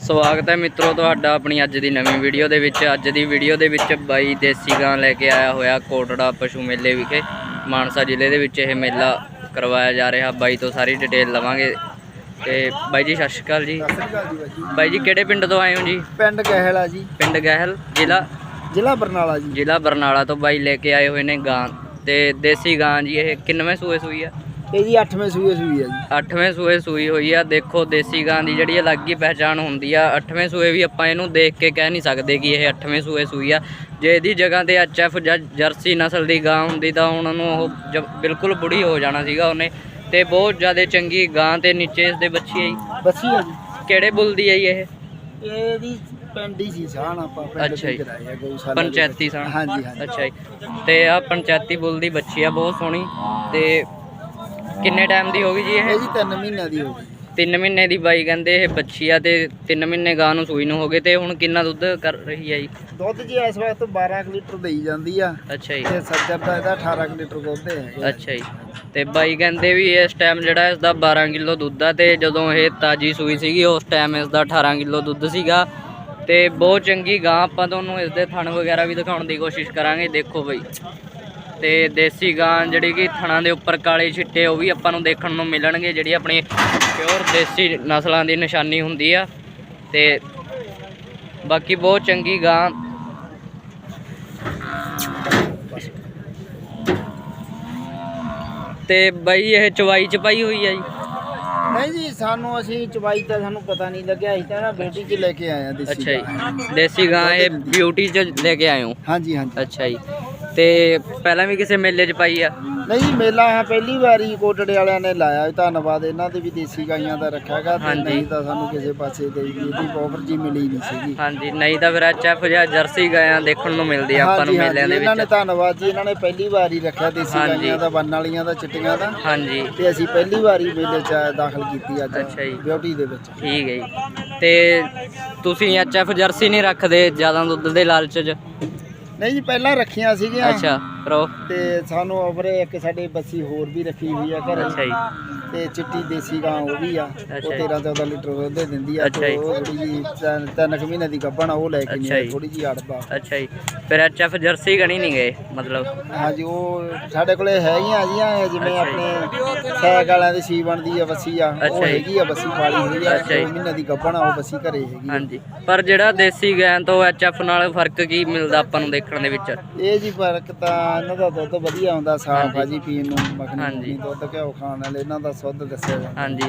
ਸਵਾਗਤ ਹੈ ਮਿੱਤਰੋ ਤੁਹਾਡਾ ਆਪਣੀ ਅੱਜ ਦੀ ਨਵੀਂ ਵੀਡੀਓ ਦੇ ਵਿੱਚ। ਅੱਜ ਦੀ ਵੀਡੀਓ ਦੇ ਵਿੱਚ ਬਾਈ ਦੇਸੀ ਗਾਂ ਲੈ ਕੇ ਆਇਆ ਹੋਇਆ ਕੋਟੜਾ ਪਸ਼ੂ ਮੇਲੇ ਵਿਖੇ। ਮਾਨਸਾ ਜ਼ਿਲ੍ਹੇ ਦੇ ਵਿੱਚ ਇਹ ਮੇਲਾ ਕਰਵਾਇਆ ਜਾ ਰਿਹਾ। ਬਾਈ ਤੋਂ ਸਾਰੀ ਡਿਟੇਲ ਲਵਾਂਗੇ। ਤੇ ਬਾਈ ਜੀ ਸਤਿ ਸ਼੍ਰੀ ਅਕਾਲ ਜੀ। ਬਾਈ ਜੀ ਕਿਹੜੇ ਪਿੰਡ ਤੋਂ ਆਏ ਹੋ ਜੀ? ਪਿੰਡ ਗਹਿਲ ਆ ਜੀ। ਪਿੰਡ ਗਹਿਲ ਜ਼ਿਲ੍ਹਾ? ਜ਼ਿਲ੍ਹਾ ਬਰਨਾਲਾ ਜੀ। ਜ਼ਿਲ੍ਹਾ ਬਰਨਾਲਾ ਤੋਂ ਬਾਈ ਲੈ ਕੇ ਆਏ ਹੋਏ ਨੇ ਗਾਂ। ਤੇ ਦੇਸੀ ਗਾਂ ਜੀ ਇਹ ਕਿੰਨਵੇਂ ਸੂਏ ਸੂਈ ਆ? ਇਹ ਜੀ 8ਵੇਂ ਸੂਏ ਸੂਈ ਆ ਜੀ। ਅੱਠਵੇਂ ਸੂਏ ਸੂਈ ਹੋਈ ਆ। ਦੇਖੋ ਦੇਸੀ ਗਾਂ ਦੀ ਜਿਹੜੀ ਅਲੱਗ ਹੀ ਪਹਿਚਾਣ ਹੁੰਦੀ ਆ। ਅੱਠਵੇਂ ਸੂਏ ਵੀ ਆਪਾਂ ਇਹਨੂੰ ਦੇਖ ਕੇ ਕਹਿ ਨਹੀਂ ਸਕਦੇ ਕਿ ਇਹ ਅੱਠਵੇਂ ਸੂਏ ਸੂਈ ਆ। ਜੇ ਇਹਦੀ ਜਗ੍ਹਾ ਤੇ ਐਚਐਫ ਜਾਂ ਜਰਸੀ ਨਸਲ ਦੀ ਗਾਂ ਹੁੰਦੀ ਤਾਂ ਉਹਨੂੰ ਉਹ ਜ- ਬਿਲਕੁਲ ਬੁੜੀ ਹੋ ਜਾਣਾ ਸੀਗਾ ਉਹਨੇ। ਤੇ ਬਹੁਤ ਜ਼ਿਆਦਾ ਚੰਗੀ ਗਾਂ ਤੇ ਨੀਚੇ ਇਸਦੇ ਬੱਚੀ ਆਈ ਬੱਸੀ ਆ ਜੀ। ਕਿਹੜੇ ਬੁੱਲ ਦੀ ਆਈ ਇਹ ਇਹ? ਦੀ ਪਿੰਡ ਹੀ ਸੀ ਸਾਨ ਆਪਾਂ ਪਿੰਡ ਅੱਛਾ ਜੀ। ਤੇ ਕਰਾਇਆ ਗਊਸ਼ਾਲਾ ਦੇ ਪੰਚਾਇਤੀ ਵਿੱਚ। ਸਾਂ ਹਾਂਜੀ ਹਾਂਜੀ। ਅੱਛਾ ਜੀ। ਤੇ ਆ ਪੰਚਾਇਤੀ ਬੁੱਲ ਦੀ ਬੱਚੀ ਆ ਬਹੁਤ ਸੋਹਣੀ। ਤੇ ਕਿੰਨੇ ਟਾਈਮ ਦੀ ਹੋ ਗਈ ਜੀ ਇਹ? ਇਹ ਜੀ 3 ਮਹੀਨਿਆਂ ਦੀ ਹੋ ਗਈ। ਤਿੰਨ ਮਹੀਨੇ ਦੀ ਬਾਈ ਕਹਿੰਦੇ ਇਹ ਬੱਚੀ ਆ ਤੇ ਤਿੰਨ ਮਹੀਨੇ ਗਾਂ ਨੂੰ ਸੂਈ ਨੂੰ ਹੋ ਗਏ ਤੇ ਹੁਣ ਕਿੰਨਾ ਦੁੱਧ ਕਰ ਰਹੀ ਆ ਜੀ? ਦੁੱਧ ਜੀ ਇਸ ਵਕਤ 12 ਕੁ ਲੀਟਰ ਦੇਈ ਜਾਂਦੀ ਆ। ਅੱਛਾ ਜੀ। ਤੇ ਸੱਜਰ ਦਾ ਇਹਦਾ 18 ਕੁ ਲੀਟਰ ਦੁੱਧ ਹੈ। ਅੱਛਾ ਜੀ। ਤੇ ਬਾਈ ਕਹਿੰਦੇ ਵੀ ਇਸ ਟਾਈਮ ਜਿਹੜਾ ਇਸ ਦਾ 12 ਕਿਲੋ ਦੁੱਧ ਆ ਤੇ ਜਦੋਂ ਇਹ ਤਾਜੀ ਸੂਈ ਸੀਗੀ ਉਸ ਟਾਈਮ ਇਸ ਦਾ 18 ਕਿਲੋ ਦੁੱਧ ਸੀਗਾ। ਤੇ ਬਹੁਤ ਚੰਗੀ ਗਾਂ ਆਪਾਂ ਤੁਹਾਨੂੰ ਇਸ ਦੇ ਥਣ ਵਗੈਰਾ ਵੀ ਦਿਖਾਉਣ ਦੀ ਕੋਸ਼ਿਸ਼ ਕਰਾਂਗੇ ਦੇਖੋ ਬਈ। ਤੇ ਦੇਸੀ ਗਾਂ ਜਿਹੜੀ ਕਿ ਥਣਾਂ ਦੇ ਉੱਪਰ ਕਾਲੇ ਛਿੱਟੇ ਉਹ ਵੀ ਆਪਾਂ ਨੂੰ ਦੇਖਣ ਨੂੰ ਮਿਲਣਗੇ ਜਿਹੜੀ ਆਪਣੀ ਪਿਓਰ ਦੇਸੀ ਨਸਲਾਂ ਦੀ ਨਿਸ਼ਾਨੀ ਹੁੰਦੀ ਆ। ਤੇ ਬਾਕੀ ਬਹੁਤ ਚੰਗੀ ਗਾਂ। ਤੇ ਬਾਈ ਇਹ ਚਵਾਈ ਚ ਪਾਈ ਹੋਈ ਆ ਜੀ? ਨਹੀਂ ਜੀ ਸਾਨੂੰ ਅਸੀਂ ਚਵਾਈ ਤਾਂ ਸਾਨੂੰ ਪਤਾ ਨਹੀਂ ਲੱਗਿਆ ਅਸੀਂ ਤਾਂ ਨਾ ਬੇਟੀ 'ਚ ਲੈ ਕੇ ਆਏ ਆ ਦੇਸੀ ਅੱਛਾ। ਜੀ। ਦੇਸੀ ਗਾਂ ਇਹ ਬਿਊਟੀ ਚ ਲੈ ਕੇ ਆਏ ਹੋ? ਹਾਂਜੀ ਹਾਂਜੀ। ਅੱਛਾ ਜੀ। ਤੇ ਪਹਿਲਾਂ ਵੀ ਕਿਸੇ ਮੇਲੇ ਚ ਪਾਈ ਆ? ਨਹੀਂ ਜੀ ਮੇਲਾ ਆ ਪਹਿਲੀ ਵਾਰੀ ਕੋਟੜੇ ਵਾਲਿਆਂ ਨੇ ਲਾਇਆ ਧੰਨਵਾਦ। ਇਹਨਾਂ ਦੇ ਵੀ ਦੇਸੀ ਗਾਈਆਂ ਦਾ ਰੱਖਿਆਗਾ ਤੇ ਹਾਂਜੀ। ਨਹੀਂ ਤਾਂ ਸਾਨੂੰ ਕਿਸੇ ਪਾਸੇ ਦੇ ਵੀ ਇਹਦੀ ਆਫਰ ਜੀ ਮਿਲੀ ਨਹੀਂ ਸੀਗੀ। ਹਾਂਜੀ ਨਹੀਂ ਤਾਂ ਫਿਰ ਐਚਐਫ ਜਾਂ ਜਰਸੀ ਗਾਂ ਦੇਖਣ ਨੂੰ ਮਿਲਦੀ ਆ ਆਪਾਂ ਨੂੰ ਹਾਂਜੀ, ਹਾਂਜੀ, ਮੇਲਿਆਂ ਦੇ ਇਹਨਾਂ ਨੇ ਵਿੱਚ। ਧੰਨਵਾਦ ਜੀ ਇਹਨਾਂ ਨੇ ਪਹਿਲੀ ਵਾਰੀ ਰੱਖਿਆ ਦੇਸੀ ਹਾਂਜੀ। ਗਾਈਆਂ ਦਾ ਬੰਨ ਵਾਲੀਆਂ ਦਾ ਚਿੱਟੀਆਂ ਦਾ। ਹਾਂਜੀ। ਤੇ ਅਸੀਂ ਪਹਿਲੀ ਵਾਰੀ ਮੇਲੇ 'ਚ ਦਾਖਲ ਕੀਤੀ ਅੱਜ ਅੱਛਾ ਜੀ। ਬਿਊਟੀ ਦੇ ਵਿੱਚ। ਠੀਕ ਹੈ ਜੀ। ਤੇ ਤੁਸੀਂ ਐਚਐਫ ਜਰਸੀ ਨਹੀਂ ਰੱਖਦੇ ਜ਼ਿਆਦਾ ਦੁੱਧ ਦੇ ਲਾਲਚ ਚ? ਨਹੀਂ ਜੀ ਪਹਿਲਾਂ ਰੱਖੀਆਂ ਸੀਗੀਆਂ। ਅੱਛਾ ਕਰੋ ਤੇ ਸਾਨੂੰ ਆਫਰ ਇੱਕ ਸਾਡੇ ਬੱਸੀ ਹੋਰ ਵੀ ਰੱਖੀ ਹੋਈ ਆ ਘਰੇ। ਅੱਛਾ ਜੀ। ਤੇ ਚਿੱਟੀ ਦੇਸੀ ਗਾਂ ਉਹ ਵੀ ਆ ਉਹ ਜੀ। 13 14 ਲੀਟਰ ਦੁੱਧ ਦਿੰਦੀ ਆ ਤੇ। ਉਹ ਥੋੜੀ ਜੀ ਤਿੰਨ ਕੁ ਮਹੀਨੇ ਦੀ ਗੱਭਣ ਆ ਉਹ ਲੈ ਕੇ ਨਹੀਂ। ਥੋੜੀ ਜੀ ਅੜਬਾ ਅੱਛਾ ਜੀ ਫਿਰ ਐਚਐਫ ਜਰਸੀ ਗਣੀ ਨਹੀਂ ਗਏ ਮਤਲਬ ਹਾਂਜੀ ਉਹ ਸਾਡੇ ਕੋਲੇ ਹੈਗੀਆਂ ਜੀਆਂ ਜਿਵੇਂ। ਆਪਣੇ ਸੈਕ ਵਾਲਿਆਂ ਦੀ ਸੀਵਣ ਦੀ ਆ ਬੱਸੀ ਆ ਉਹ। ਹੈਗੀ ਆ ਬੱਸੀ ਪਾਲੀ ਹੋਈ ਆ ਅੱਛਾ ਜੀ। ਦੋ ਮਹੀਨੇ ਦੀ ਗੱਭਣ ਆ ਉਹ ਬੱਸੀ ਘਰੇ ਹੈਗੀ। ਹਾਂਜੀ ਪਰ ਜਿਹੜਾ ਦੇਸੀ ਗਾਂ ਤੋਂ ਐਚਐਫ ਨਾਲ ਫ਼ਰਕ ਕੀ ਮਿਲਦਾ ਆਪਾਂ ਨੂੰ ਦੇਖਣ ਦੇ ਵਿੱਚ ਇਹ ਜੀ ਫ਼ਰਕ ਤਾਂ ਇਹਨਾਂ ਦਾ ਦੁੱਧ ਵਧੀਆ ਹੁੰਦਾ ਸਾਫ਼ ਆ ਜੀ ਪੀਣ ਨੂੰ। ਮੱਖਣੀ ਦੁੱਧ ਘਿਓ ਖਾਣ ਵਾਲੇ ਇਹਨਾਂ ਦਾ ਸੁੱਧ ਦੱਸਿਆ ਜਾਂਦਾ। ਹਾਂਜੀ।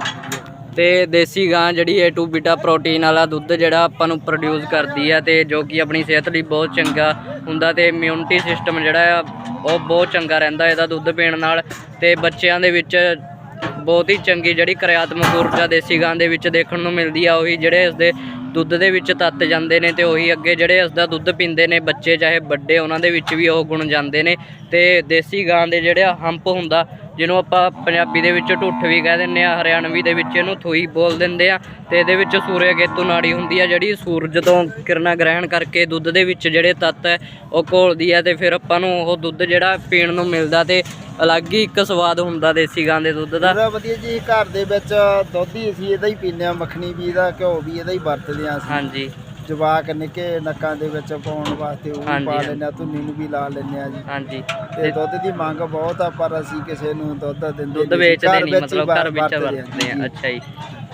ਤੇ ਦੇਸੀ ਗਾਂ ਜਿਹੜੀ A2 ਬੀਟਾ ਪ੍ਰੋਟੀਨ ਵਾਲਾ ਦੁੱਧ ਜਿਹੜਾ ਆਪਾਂ ਨੂੰ ਪ੍ਰੋਡਿਊਸ ਕਰਦੀ ਆ ਤੇ ਜੋ ਕਿ ਆਪਣੀ ਸਿਹਤ ਲਈ ਬਹੁਤ ਚੰਗਾ ਹੁੰਦਾ ਤੇ ਇਮਿਊਨਿਟੀ ਸਿਸਟਮ ਜਿਹੜਾ ਆ, ਉਹ ਬਹੁਤ ਚੰਗਾ ਰਹਿੰਦਾ ਇਹਦਾ ਦੁੱਧ ਪੀਣ ਨਾਲ ਤੇ ਬੱਚਿਆਂ ਦੇ ਵਿੱਚ ਬਹੁਤ ਹੀ ਚੰਗੀ ਜਿਹੜੀ ਕਿਰਿਆਤਮਕ ਊਰਜਾ ਦੇਸੀ ਗਾਂ ਦੇ ਵਿੱਚ ਦੇਖਣ ਨੂੰ ਮਿਲਦੀ ਆ, ਉਹੀ ਜਿਹੜੇ ਇਸ ਦੇ ਦੁੱਧ ਦੇ ਵਿੱਚ ਤੱਤ ਜਾਂਦੇ ਨੇ ਤੇ ਉਹੀ ਅੱਗੇ ਜਿਹੜੇ ਇਸ ਦਾ ਦੁੱਧ ਪੀਂਦੇ ਨੇ ਬੱਚੇ ਚਾਹੇ ਵੱਡੇ ਉਹਨਾਂ ਦੇ ਵਿੱਚ ਵੀ ਉਹ ਗੁਣ ਜਾਂਦੇ ਨੇ। ਤੇ ਦੇਸੀ ਗਾਂ ਦੇ ਜਿਹੜਾ ਹੰਪ ਹੁੰਦਾ ਜਿਹਨੂੰ ਆਪਾਂ ਪੰਜਾਬੀ ਦੇ ਵਿੱਚ ਢੁੱਠ ਵੀ ਕਹਿ ਦਿੰਦੇ ਆ ਹਰਿਆਣਵੀ ਦੇ ਵਿੱਚ ਇਹਨੂੰ ਥੋਈ ਬੋਲ ਦਿੰਦੇ ਆ ਤੇ ਇਹਦੇ ਵਿੱਚ ਸੂਰਯ ਕੇਤੂ ਨਾੜੀ ਹੁੰਦੀ ਆ ਜਿਹੜੀ ਸੂਰਜ ਤੋਂ ਕਿਰਨਾਂ ਗ੍ਰਹਿਣ ਕਰਕੇ ਦੁੱਧ ਦੇ ਵਿੱਚ ਜਿਹੜੇ ਤੱਤ ਹੈ ਉਹ ਘੋਲਦੀ ਆ ਤੇ ਫਿਰ ਆਪਾਂ ਨੂੰ ਉਹ ਦੁੱਧ ਜਿਹੜਾ ਪੀਣ ਨੂੰ ਮਿਲਦਾ ਤੇ ਅਲੱਗ ਹੀ ਇੱਕ ਸਵਾਦ ਹੁੰਦਾ ਦੇਸੀ ਗਾਂ ਦੇ ਦੁੱਧ ਦਾ। ਪੂਰਾ ਵਧੀਆ ਜੀ ਘਰ ਦੇ ਵਿੱਚ ਦੁੱਧ ਹੀ ਅਸੀਂ ਇਹਦਾ ਹੀ ਪੀਂਦੇ ਆ ਮੱਖਣੀ ਵੀ ਇਹਦਾ ਘਿਓ ਵੀ ਇਹਦਾ ਹੀ ਵਰਤਦੇ ਆ ਅਸੀਂ। ਹਾਂਜੀ। ਜਵਾਕ ਨਿੱਕੇ ਨੱਕਾਂ ਦੇ ਵਿੱਚ ਪਾਉਣ ਵਾਸਤੇ ਉਹ ਵੀ ਹਾਂਜੀ, ਪਾ ਹਾਂਜੀ। ਲੈਂਦੇ ਆ ਧੁੰਨੀ ਨੂੰ ਵੀ ਲਾ ਲੈਂਦੇ ਆ ਜੀ ਹਾਂਜੀ ਤੇ ਦੁੱਧ ਦੀ ਮੰਗ ਬਹੁਤ ਆ ਪਰ ਅਸੀਂ ਕਿਸੇ ਨੂੰ ਦੁੱਧ ਦਿੰਦੇ ਦੁੱਧ। ਵੇਚਦੇ ਘਰ ਨਹੀਂ ਵਿੱਚ ਹੀ ਮਤਲਬ ਘਰ ਵਿੱਚ ਵਰਤਦੇ ਜੀ। ਆ ਅੱਛਾ ਜੀ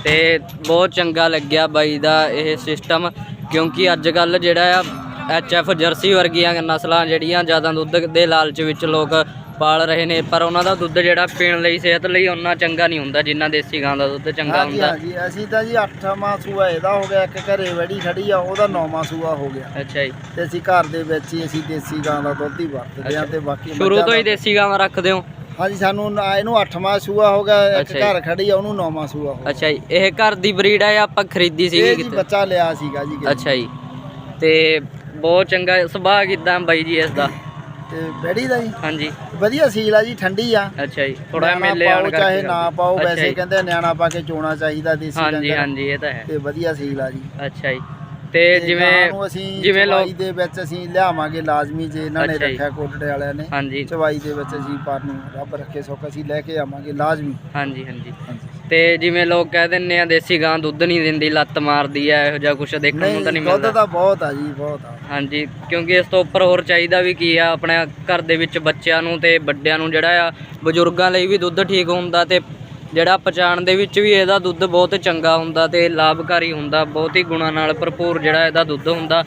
ਤੇ ਬਹੁਤ ਚੰਗਾ ਲੱਗਿਆ ਬਾਈ ਦਾ ਇਹ ਸਿਸਟਮ ਕਿਉਂਕਿ ਅੱਜ ਕੱਲ ਜਿਹੜਾ ਆ ਐਚਐਫ ਜਰਸੀ ਵਰਗੀਆਂ ਨਸਲਾਂ ਜਿਹੜੀਆਂ ਜ਼ਿਆਦਾ ਦੁੱਧ ਦੇ ਲਾਲਚ ਵਿੱਚ ਲੋਕ ਪਾਲ ਰਹੇ ਨੇ ਪਰ ਉਹਨਾਂ ਦਾ ਦੁੱਧ ਜਿਹੜਾ ਪੀਣ ਲਈ ਸਿਹਤ ਲਈ ਉਹਨਾਂ ਚੰਗਾ ਨਹੀਂ ਹੁੰਦਾ ਜਿੰਨਾ ਦੇਸੀ ਗਾਂ ਦਾ ਦੁੱਧ ਚੰਗਾ ਹਾਂਜੀ ਹੁੰਦਾ। ਹਾਂਜੀ ਅਸੀਂ ਤਾਂ ਜੀ 8ਵਾਂ ਸੂਆ ਇਹਦਾ ਹੋ ਗਿਆ ਇੱਕ ਘਰੇ ਵੜੀ ਖੜੀ ਆ ਉਹਦਾ 9ਵਾਂ ਸੂਆ ਹੋ ਗਿਆ। ਅੱਛਾ ਜੀ। ਤੇ ਅਸੀਂ ਘਰ ਦੇ ਵਿੱਚ ਹੀ ਅਸੀਂ ਦੇਸੀ ਗਾਂ ਦਾ ਦੁੱਧ ਹੀ ਵਰਤਦੇ ਆ। ਤੇ ਬਾਕੀ ਸ਼ੁਰੂ ਤੋਂ ਹੀ ਦੇਸੀ ਗਾਵਾਂ ਰੱਖਦੇ ਹੋ? ਹਾਂਜੀ ਸਾਨੂੰ ਨਾ- ਇਹਨੂੰ 8ਵਾਂ ਸੂਆ ਹੋ ਗਿਆ ਇੱਕ ਅੱਛਾ ਜੀ। ਘਰ ਖੜੀ ਆ ਉਹਨੂੰ 9ਵਾਂ ਸੂਆ ਹੋ ਗਿਆ। ਅੱਛਾ ਜੀ ਇਹ ਘਰ ਦੀ ਬਰੀਡ ਜਾਂ ਆਪਾਂ ਖਰੀਦੀ ਸੀਗੀ ਇਹ ਜੀ ਕਿਤੇ ਬੱਚਾ ਲਿਆ ਸੀਗਾ ਜੀ ਕਿਸੇ ਅੱਛਾ ਜੀ। ਤੇ ਬਹੁਤ ਚੰਗਾ ਸੁਭਾਅ ਕਿਦਾਂ ਬਾਈ ਜੀ ਇਸ ਦਾ? ਤੇ ਬੈੜੀ ਦਾ ਜੀ? ਹਾਂਜੀ। ਵਧੀਆ ਸੀਲ ਆ ਜੀ ਠੰਡੀ ਆ। ਅੱਛਾ ਜੀ ਥੋੜਾ ਮੇਲੇ ਆਉਣ ਕਰਕੇ ਚਾਹੇ ਨਾ ਪਾਓ ਵੈਸੇ। ਕਹਿੰਦੇ ਨਿਆਣਾ ਪਾ ਕੇ ਚੋਣਾ ਚਾਹੀਦਾ ਦੇਸੀ ਹਾਂਜੀ ਡੰਗਰ। ਹਾਂਜੀ ਇਹ ਤਾਂ ਹੈ। ਤੇ ਵਧੀਆ ਸੀਲ ਆ ਜੀ। ਅੱਛਾ ਜੀ। ਤੇ ਜਿਵੇਂ ਜਿਵੇਂ ਲੋਕ ਦੇ ਵਿੱਚ ਅਸੀਂ ਲਿਆਵਾਂਗੇ ਲਾਜ਼ਮੀ ਜੇ ਇਹਨਾਂ ਨੇ। ਰੱਖਿਆ ਕੋਟੜੇ ਵਾਲਿਆਂ ਨੇ। ਹਾਂਜੀ। ਚਵਾਈ ਦੇ ਵਿੱਚ ਅਸੀਂ ਪਰ ਨੂੰ ਰੱਬ ਰੱਖੇ ਸੁੱਖ ਅਸੀਂ ਲੈ ਕੇ ਆਵਾਂਗੇ ਲਾਜ਼ਮੀ। ਹਾਂਜੀ ਹਾਂਜੀ। ਹਾਂਜੀ। ਤੇ ਜਿਵੇਂ ਲੋਕ ਕਹਿ ਦਿੰਦੇ ਆ ਦੇਸੀ ਗਾਂ ਦੁੱਧ ਨਹੀਂ ਦਿੰਦੀ ਲੱਤ ਮਾਰਦੀ ਆ ਇਹੋ ਜਿਹਾ ਕੁਝ ਦੇਖਣ ਨੂੰ ਤਾਂ ਨਹੀਂ ਨਹੀਂ ਦੁੱਧ ਮਿਲਦਾ। ਤਾਂ ਬਹੁਤ ਆ ਜੀ ਬਹੁਤ ਆ। ਹਾਂਜੀ ਕਿਉਂਕਿ ਇਸ ਤੋਂ ਉੱਪਰ ਹੋਰ ਚਾਹੀਦਾ ਵੀ ਕੀ ਆ ਆਪਣੇ ਘਰ ਦੇ ਵਿੱਚ ਬੱਚਿਆਂ ਨੂੰ ਤੇ ਵੱਡਿਆਂ ਨੂੰ ਜਿਹੜਾ ਆ ਬਜ਼ੁਰਗਾਂ ਲਈ ਵੀ ਦੁੱਧ ਠੀਕ ਹੁੰਦਾ ਤੇ ਜਿਹੜਾ ਪਚਾਣ ਦੇ ਵਿੱਚ ਵੀ ਇਹਦਾ ਦੁੱਧ ਬਹੁਤ ਚੰਗਾ ਹੁੰਦਾ ਤੇ ਲਾਭਕਾਰੀ ਹੁੰਦਾ ਬਹੁਤ ਹੀ ਗੁਣਾਂ ਨਾਲ ਭਰਪੂਰ ਜਿਹੜਾ ਇਹਦਾ ਦੁੱਧ ਹੁੰਦਾ।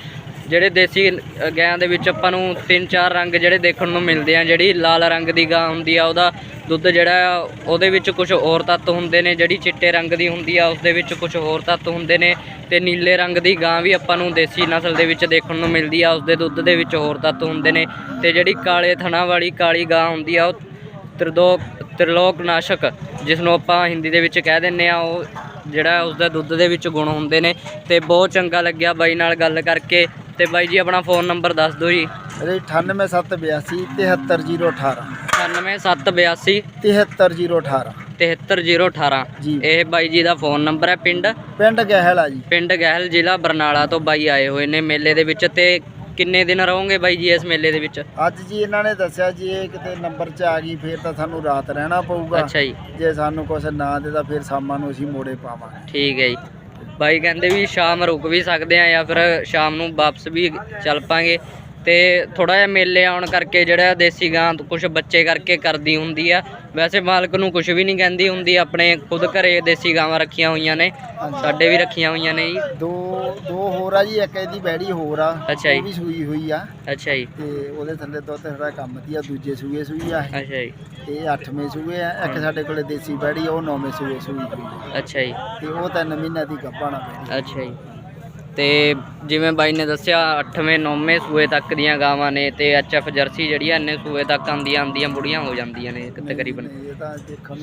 ਜਿਹੜੇ ਦੇਸੀ ਅ, ਗਾਂ ਦੇ ਵਿੱਚ ਆਪਾਂ ਨੂੰ ਤਿੰਨ ਚਾਰ ਰੰਗ ਜਿਹੜੇ ਦੇਖਣ ਨੂੰ ਮਿਲਦੇ ਆ ਜਿਹੜੀ ਲਾਲ ਰੰਗ ਦੀ ਗਾਂ ਹੁੰਦੀ ਆ ਉਹਦਾ ਦੁੱਧ ਜਿਹੜਾ ਉਹਦੇ ਵਿੱਚ ਕੁਝ ਹੋਰ ਤੱਤ ਹੁੰਦੇ ਨੇ ਜਿਹੜੀ ਚਿੱਟੇ ਰੰਗ ਦੀ ਹੁੰਦੀ ਆ ਉਸ ਦੇ ਵਿੱਚ ਕੁਝ ਹੋਰ ਤੱਤ ਹੁੰਦੇ ਨੇ ਤੇ ਨੀਲੇ ਰੰਗ ਦੀ ਗਾਂ ਵੀ ਆਪਾਂ ਨੂੰ ਦੇਸੀ ਨਸਲ ਦੇ ਵਿੱਚ ਦੇਖਣ ਨੂੰ ਮਿਲਦੀ ਆ ਉਸ ਦੇ ਦੁੱਧ ਦੇ ਵਿੱਚ ਹੋਰ ਤੱਤ ਹੁੰਦੇ ਨੇ ਤੇ ਜਿਹੜੀ ਕਾਲੇ ਥਣਾ ਵਾਲੀ ਕਾਲੀ ਗਾਂ ਹੁੰਦੀ ਆ ਉਹ ਤ੍ਰਿਦੋਕ ਤ੍ਰਿਲੋਕ ਨਾਸ਼ਕ ਜਿਸ ਨੂੰ ਆਪਾਂ ਹਿੰਦੀ ਦੇ ਵਿੱਚ ਕਹਿ ਦਿੰਨੇ ਆ ਉਹ ਜਿਹੜਾ ਉਸ ਦਾ ਦੁੱਧ ਦੇ ਵਿੱਚ ਗੁਣ ਹੁੰਦੇ ਨੇ ਤੇ ਬਹੁਤ ਚੰਗਾ ਲੱਗਿਆ ਬਾਈ ਨਾਲ ਗੱਲ ਕਰਕੇ। ਤੇ ਬਾਈ ਜੀ ਆਪਣਾ ਫੋਨ ਨੰਬਰ ਦੱਸ ਦਿਓ ਜੀ। ਅਰੇ 98782 73018 98782 73018 73018 ਜੀ। ਇਹ ਬਾਈ ਜੀ ਦਾ ਫੋਨ ਨੰਬਰ ਹੈ ਪਿੰਡ? ਪਿੰਡ ਗਹਿਲ ਆ ਜੀ। ਪਿੰਡ ਗਹਿਲ ਜ਼ਿਲ੍ਹਾ ਬਰਨਾਲਾ ਤੋਂ ਬਾਈ ਆਏ ਹੋਏ ਨੇ ਮੇਲੇ ਦੇ ਵਿੱਚ ਤੇ ਕਿੰਨੇ ਦਿਨ ਰਹੋਗੇ ਬਾਈ ਜੀ ਇਸ ਮੇਲੇ ਦੇ ਵਿੱਚ? ਅੱਜ ਜੀ ਇਹਨਾਂ ਨੇ ਦੱਸਿਆ ਜੀ ਇਹ ਕਿਤੇ ਨੰਬਰ 'ਚ ਆ ਗਈ ਫੇਰ ਤਾਂ ਸਾਨੂੰ ਰਾਤ ਰਹਿਣਾ ਪਊਗਾ। ਅੱਛਾ ਜੀ। ਜੇ ਸਾਨੂੰ ਕੁਛ ਨਾ ਦੇ ਤਾਂ ਫਿਰ ਸ਼ਾਮਾਂ ਨੂੰ ਅਸੀਂ ਮੋੜੇ ਪਾਵਾਂਗੇ। ਠੀਕ ਹੈ ਜੀ। ਬਾਈ ਕਹਿੰਦੇ ਵੀ ਸ਼ਾਮ ਰੁਕ ਵੀ ਸਕਦੇ ਆ ਜਾਂ ਫਿਰ ਸ਼ਾਮ ਨੂੰ ਵਾਪਸ ਵੀ ਚੱਲ ਪਾਂਗੇ। ਤੇ ਥੋੜਾ ਜਿਹਾ ਮੇਲੇ ਆਉਣ ਕਰਕੇ ਜਿਹੜਾ ਦੇਸੀ ਗਾਂ ਕੁਝ ਬੱਚੇ ਕਰਕੇ ਕਰਦੀ ਹੁੰਦੀ ਆ। ਵੈਸੇ ਮਾਲਕ ਨੂੰ ਕੁਝ ਵੀ ਨਹੀਂ ਕਹਿੰਦੀ ਹੁੰਦੀ ਆਪਣੇ ਖੁਦ ਘਰੇ ਦੇਸੀ ਗਾਵਾਂ ਰੱਖੀਆਂ ਹੋਈਆਂ ਨੇ ਸਾਡੇ ਵੀ ਰੱਖੀਆਂ ਹੋਈਆਂ ਨੇ ਜੀ। ਦੋ ਦੋ ਹੋਰ ਆ ਜੀ ਇੱਕ ਇਹਦੀ ਬੈੜੀ ਹੋਰ ਆ ਅੱਛਾ ਜੀ। ਉਹ ਵੀ ਸੂਈ ਹੋਈ ਆ। ਅੱਛਾ ਜੀ। ਤੇ ਉਹਦੇ ਥੱਲੇ ਦੁੱਧ ਥੋੜਾ ਕੰਮ ਦੀ ਆ ਦੂਜੇ ਸੂਏ ਸੂਈ ਆ। ਅੱਛਾ ਜੀ। ਇਹ 8ਵੇਂ ਸੂਏ ਆ ਇੱਕ ਸਾਡੇ ਕੋਲੇ ਦੇਸੀ ਬੈੜੀ ਉਹ 9ਵੇਂ ਸੂਏ ਸੂਈ ਹੋਈ ਆ। ਅੱਛਾ ਜੀ। ਤੇ ਉਹ ਤਿੰਨ ਮਹੀਨਿਆਂ ਦੀ ਗੱਭਾਣਾ ਬੈੜੀ ਅੱਛਾ ਜੀ। ਤੇ ਜਿਵੇਂ ਬਾਈ ਨੇ ਦੱਸਿਆ 8ਵੇਂ 9ਵੇਂ ਸੂਏ ਤੱਕ ਦੀਆਂ ਗਾਵਾਂ ਨੇ ਤੇ ਐਚਐਫ ਜਰਸੀ ਜਿਹੜੀ ਆ ਇੰਨੇ ਸੂਏ ਤੱਕ ਆਂਦੀਆਂ ਆਂਦੀਆਂ ਬੁੜੀਆਂ ਹੋ ਜਾਂਦੀਆਂ ਨੇ ਤਕਰੀਬਨ। ਇਹ ਤਾਂ ਦੇਖਣ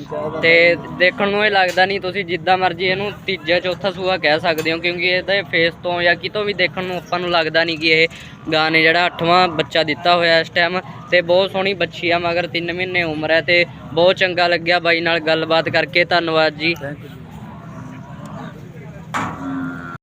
ਨੂੰ ਤੇ ਇਹ ਲੱਗਦਾ ਨਹੀਂ ਤੁਸੀਂ ਜਿੱਦਾਂ ਮਰਜ਼ੀ ਇਹਨੂੰ ਤੀਜਾ ਚੌਥਾ ਸੂਆ ਕਹਿ ਸਕਦੇ ਹੋ ਕਿਉਂਕਿ ਇਹਦੇ ਫੇਸ ਤੋਂ ਜਾਂ ਕਿਤੋਂ ਵੀ ਦੇਖਣ ਨੂੰ ਆਪਾਂ ਨੂੰ ਲੱਗਦਾ ਨਹੀਂ ਕਿ ਇਹ ਗਾਂ ਨੇ ਜਿਹੜਾ 8ਵਾਂ ਬੱਚਾ ਦਿੱਤਾ ਹੋਇਆ ਇਸ ਟਾਈਮ ਤੇ ਬਹੁਤ ਸੋਹਣੀ ਬੱਚੀ ਆ ਮਗਰ 3 ਮਹੀਨੇ ਉਮਰ ਹੈ ਤੇ ਬਹੁਤ ਚੰਗਾ ਲੱਗਿਆ ਬਾਈ ਨਾਲ ਗੱਲਬਾਤ ਕਰਕੇ ਧੰਨਵਾਦ ਜੀ।